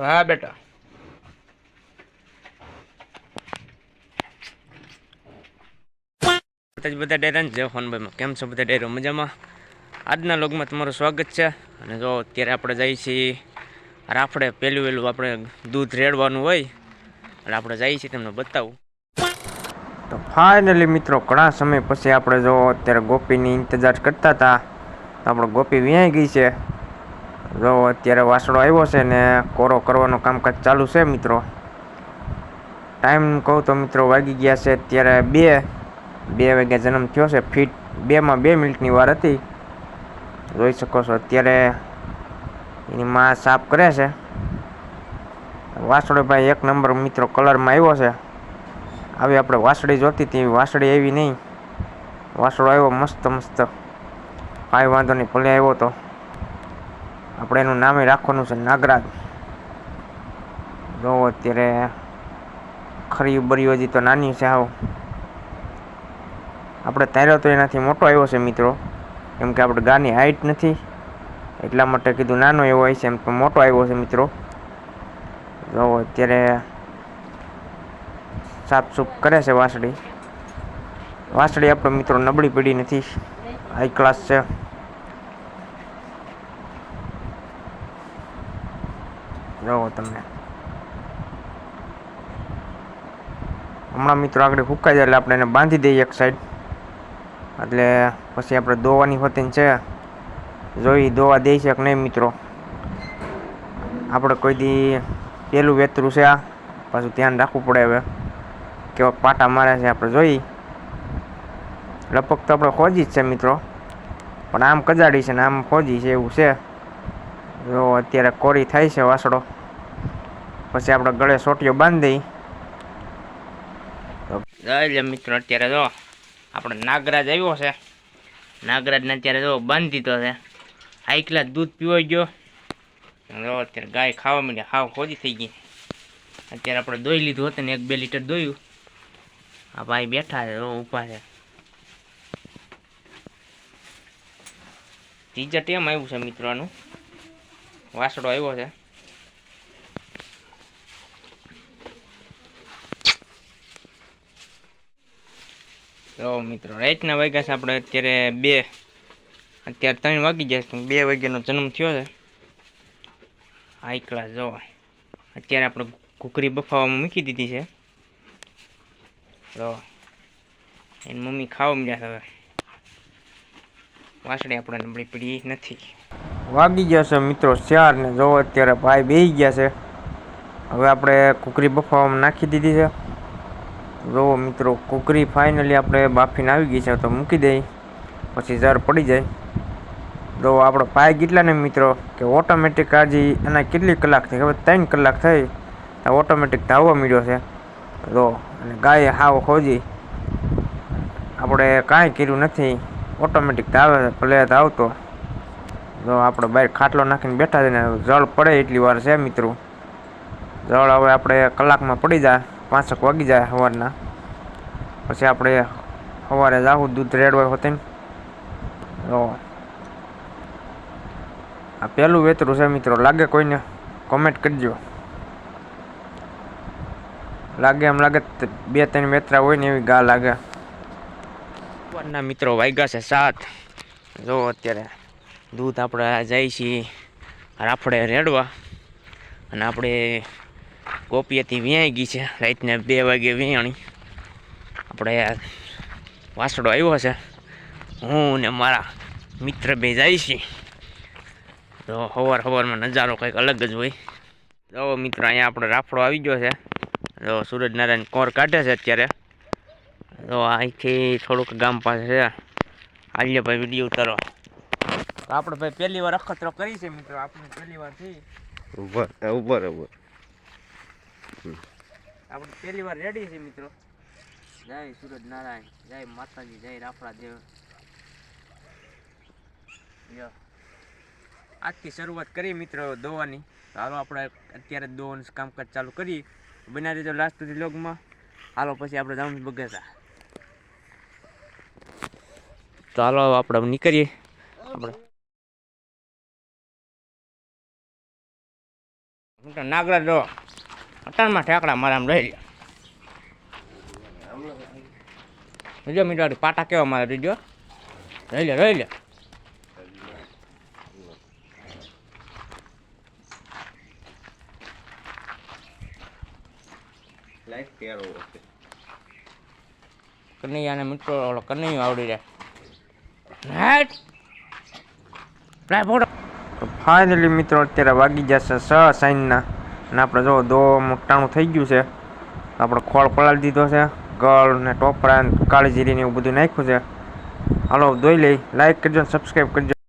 હા, બેટા. બધા ડેરા જય ફોનભાઈમાં કેમ છો બધા ડેરો? મજામાં? આજના લોગમાં તમારું સ્વાગત છે. અને જો અત્યારે આપણે જઈએ છીએ રાફડે પહેલું વહેલું આપણે દૂધ રેડવાનું હોય, એટલે આપણે જઈએ છીએ તમને બતાવું. તો ફાઇનલી મિત્રો, ઘણા સમય પછી આપણે જો અત્યારે ગોપીની ઇંતજાર કરતા હતા, તો આપણે ગોપી વ્યાઈ ગઈ છે. જો અત્યારે વાસળો આવ્યો છે ને કોરો કરવાનું કામકાજ ચાલુ છે મિત્રો. ટાઈમ કહું તો મિત્રો વાગી ગયા છે અત્યારે બે બે વાગ્યા જન્મ થયો છે. ફીટ બેમાં બે મિનિટની વાર હતી. જોઈ શકો છો અત્યારે એની માં સાફ કરે છે. વાસળો ભાઈ એક નંબર મિત્રો કલરમાં આવ્યો છે. આવી આપણે વાસળી જોતી હતી વાસળી આવી નહીં. વાસળો આવ્યો મસ્ત મસ્ત. કાંઈ વાંધો નહીં, ભલે આવ્યો તો. આપણે એનું નામે રાખવાનું છે નાગરાજ. જો અત્યારે ખરી બરી હજી તો નાની છે આવો આપણે તાર્યો તો એનાથી મોટો આવ્યો છે મિત્રો. કેમ કે આપણે ગાની હાઈટ નથી. એટલા માટે કીધું નાનો એવો હોય છે એમ તો મોટો આવ્યો છે મિત્રો. જો અત્યારે સાફસૂફ કરે છે વાસળી. વાસળી આપણે મિત્રો નબળી પડી નથી. હાઈ ક્લાસ છે. જોવો તમને હમણાં મિત્રો આગળ ફૂંકાઈ જાય એટલે આપણે એને બાંધી દઈએ એક સાઈડ એટલે પછી આપણે દોવાની હોતી છે. જોઈ દોવા દે છે કે નહીં મિત્રો? આપણે કોઈ દી પેલું વેતરું છે આ. પાછું ધ્યાન રાખવું પડે હવે. કેવા પાટા મારે છે આપણે જોઈ. લપક તો આપણે ખોજી જ છે મિત્રો. પણ આમ કજાડી છે ને આમ ખોજી છે એવું છે. જો અત્યારે કોરી થાય છે વાસળો પછી આપણે ગળે સોટીઓ બાંધી. એટલે મિત્રો, અત્યારે જો આપણે નાગરાજ આવ્યો છે. નાગરાજને અત્યારે જો બાંધી દીધો છે. આઈકલા દૂધ પીવાઈ ગયો. જો અત્યારે ગાય ખાવા માંડી હાવ ખોજી થઈ ગઈ. અત્યારે આપણે દોઈ લીધું હતું ને, એક બે લીટર દોયું. આ ભાઈ બેઠા છે, જો ઊભા છે. ત્રીજા ટેમ આવ્યું છે મિત્રોનું વાસડો આવ્યો છે. તો મિત્રો રાઈટના વાગ્યા છે આપણે અત્યારે બે, અત્યારે ત્રણ વાગી ગયા બે વાગ્યાનો જન્મ થયો છે. હાઈ ક્લાસ જો, અત્યારે આપણે કુકરી બફાવામાં મૂકી દીધી છે. તો એની મમ્મી ખાવા મળ્યા હવે. વાસળી આપણે નબળી પડી નથી. વાગી ગયા છે મિત્રો ચાર ને જો અત્યારે ભાઈ બેસી ગયા છે. હવે આપણે કુકરી બફાવામાં નાખી દીધી છે. જો મિત્રો કુકરી ફાઇનલી આપણે બાફીને આવી ગઈ છે, તો મૂકી દઈ. પછી ઝાર પડી જાય. જો આપણો પાય કેટલા ને મિત્રો કે ઓટોમેટિક આજે એના કેટલી કલાક થઈ? હવે ત્રણ કલાક થઈ. ઓટોમેટિક ધાવવા મળ્યો છે. જો, અને ગાય હાવ ખોજી આપણે કાંઈ કર્યું નથી. ઓટોમેટિક ધાવે છે, ભલે ધાવતો. જો આપણે બહાર ખાટલો નાખીને બેઠા છે ને, જળ પડે એટલી વાર છે મિત્રો. જળ હવે આપણે કલાકમાં પડી જાય, પાંચક વાગી જાય સવારના. પછી આપણે સવારે જાવું દૂધ રેડવા હોતે ને. તો આ પહેલું વેતરું છે મિત્રો, લાગે કોઈને કોમેન્ટ કરજો. લાગે એમ લાગે તો બે ત્રણ વેતરા હોય ને એવી ગા લાગે. સવારના મિત્રો વાગ્યા છે સાત. જો અત્યારે દૂધ આપણે જાય છીએ રાફડે રેડવા. અને આપણે ગોપીએથી વ્યાઈ ગઈ છે. રાતને બે વાગે વ્યાણી. આપણે વાસડો આવ્યો છે. હું ને મારા મિત્ર બે જાય છીએ. તો સવાર સવારમાં નજારો કંઈક અલગ જ હોય. તો મિત્ર, અહીંયા આપણે રાફડો આવી ગયો છે. તો સૂરજનારાયણ કોર કાઢે છે અત્યારે. તો અહીંથી થોડુંક ગામ પાસે છે. આલ્ય ભાઈ વીડિયો ઉતારો. તો આપણે ભાઈ પહેલી વાર અખતરો કરી છે મિત્રો. આપણે પહેલી વાર થઈ. ઉપર ઉપર ઉપર આપણે પહેલી વાર રેડી છે મિત્રો. જય સૂરજ નારાયણ જય માતાજી જય રાફડા દેવ. આજથી શરૂઆત કરી મિત્રો દોવાની. હાલો આપણે અત્યારે દોવાનું કામકાજ ચાલુ કરીએ. બના દેજો લાસ્ટ સુધી લોગમાં હાલો પછી આપણે જવાનું બગેતા તો હાલો આપણે નીકળીએ. આપણે મિત્રો નાગરાજ જો અટાણમાં ઠેકડા મારા આમ રહી લે જો મિત્રો પાટા કેવા મારે રીજો? રહી લે રહી લે. કનૈયાને મિત્રો ઓલો કનૈયો આવડી જાય. રાઈટ લાય ફોટો. ફાઇનલી મિત્રો, અત્યારે વાગી જશે છ સાઈનના અને આપણે જો દો મોટાણું થઈ ગયું છે. આપણે ખોળ પલાળી દીધો છે. ગળ ને ટોપરા કાળી જીરીને એવું બધું નાખ્યું છે. હાલો, દોઈ લઈ. લાઈક કરજો સબસ્ક્રાઈબ કરજો.